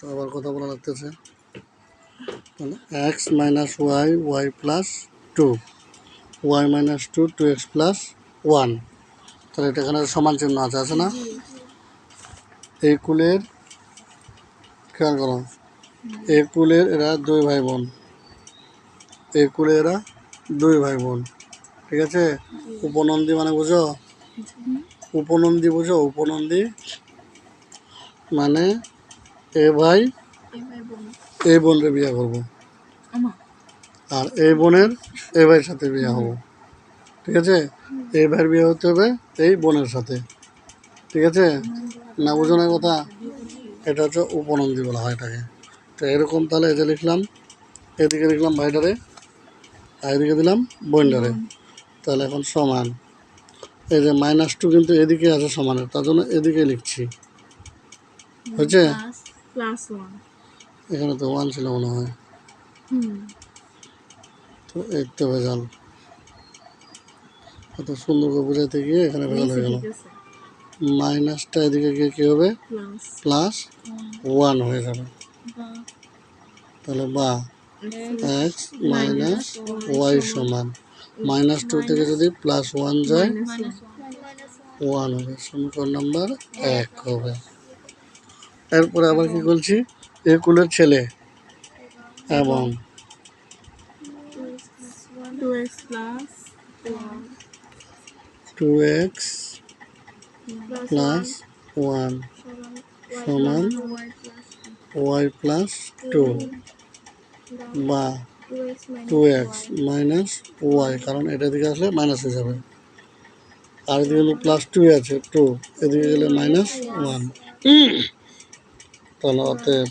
তো আবার কথা বলা লাগতেছে। তাহলে X minus Y Y plus two Y minus two two X plus one তাহলে এটা এখানে সমান চিহ্ন আছে আছে না? এই কুলের খেয়াল করো। এই কুলের এরা দুই ভাই বোন এই কুলের এরা দুই ভাই বোন ঠিক আছে? উপনন্দী মানে বুঝো? উপনন্দী বুঝো? উপনন্দী মানে এ ভাই? এই বোনের বিয়ে করব। আর এই বোনের এই ভাইয়ের সাথে বিয়ে হব। ঠিক আছে? এই ভাইয়ের বিয়ে হতে হবে এই বোনের সাথে। ঠিক আছে? না বুঝো না কথা? এটা হচ্ছে উপনন্দী বলা হয় এটাকে। তো এরকম তাহলে এই যে লিখলাম এদিকে লিখলাম ভাইটারে আর এদিকে দিলাম বোনটারে। তাহলে এখন সমান। এই যে মাইনাস টু কিন্তু এদিকে আছে সমানের তার জন্য এদিকে লিখছি। হয়েছে? প্লাস ওয়ান এখানে তো ওয়ান ছিল মনে হয়। হুম। তো এই তো ভেজাল। এত সুন্দর করে বোঝাইতে গিয়ে এখানে ভেজাল হয়ে গেল। মাইনাসটা এদিকে গিয়ে কী হবে? প্লাস প্লাস ওয়ান হয়ে যাবে। তাহলে বা এক্স মাইনাস ওয়াই সমান। মাইনাস টু থেকে যদি প্লাস ওয়ান যায় ওয়ান হবে সমীকরণ নাম্বার এক হবে। এরপরে আবার কি বলছি এ কুলের ছেলে। এবং টু এক্স প্লাস ওয়ান সমান ওয়াই প্লাস টু বা টু এক্স মাইনাস ওয়াই কারণ এটা দিকে আসলে মাইনাস হয়ে যাবে। আর এদিকে হলো প্লাস টু আছে টু এদিকে গেলে মাইনাস ওয়ান তাহলে অতএব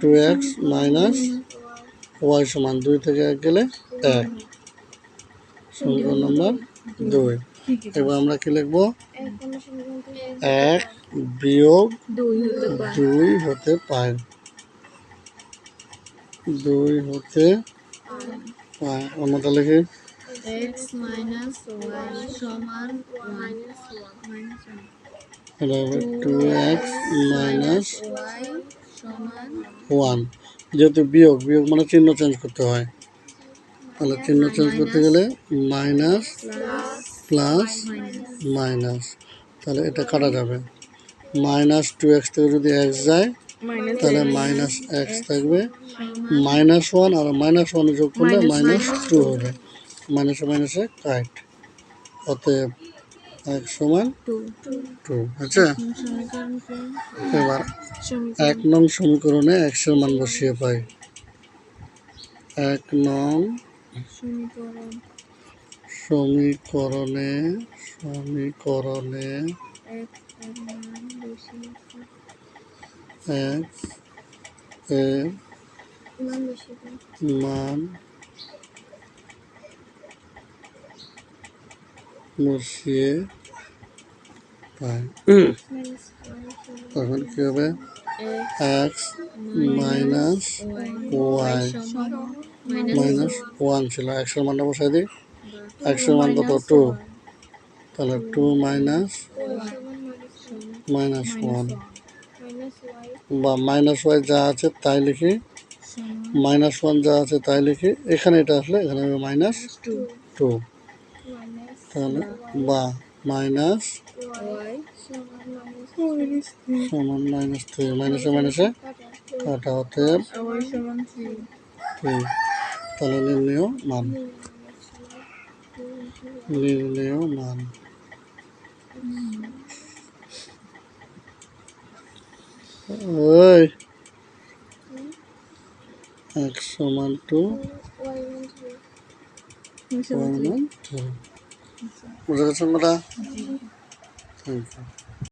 টু এক্স মাইনাস ওয়াই সমান দুই থেকে এক গেলে এক। সমীকরণ নম্বর দুই। এবার আমরা কি লিখব? এক বিয়োগ দুই হতে পায়। দুই হতে পায়। আমরা লিখি। এক্স মাইনাস ওয়াই সমান মাইনাস ওয়ান মাইনাস ওয়ান এটা হবে টু এক্স মাইনাস ওয়ান। যেহেতু বিয়োগ বিয়োগ মানে চিহ্ন চেঞ্জ করতে হয়। তাহলে চিহ্ন চেঞ্জ করতে গেলে মাইনাস প্লাস মাইনাস। তাহলে এটা কাটা যাবে। মাইনাস টু এক্স থেকে যদি এক্স যায় তাহলে মাইনাস এক্স থাকবে মাইনাস ওয়ান আর মাইনাস ওয়ান যোগ করলে মাইনাস টু হবে। মাইনাসে মাইনাসে কাট। অতএব এক সমান টু। আচ্ছা? এবার এক নং সমীকরণে এক্সের মান বসিয়ে পাই। এক নং সমীকরণে। সমীকরণে এক এর মান মান বসিয়ে পাই ওয়াই তখন কি হবে? X minus Y minus one ছিল। একশোর মানটা বসাই দিই। একশোর মান কত? টু তাহলে টু মাইনাস মাইনাস ওয়ান বা মাইনাস ওয়াই যা আছে তাই লিখি। মাইনাস ওয়ান যা আছে তাই লিখি। এখানে এটা আসলে এখানে হবে মাইনাস টু তাহলে বা মাইনাস সমান মাইনাস থ্রি মাইনাসে মাইনাসে কাটা হতে থ্রি থ্রি তাহলে নির্ণয় মান। নির্ণয় মান। ওই। এক সমান টু। ওয়ান থ্রি বুঝে গেছেন ম্যাডাম থ্যাংক ইউ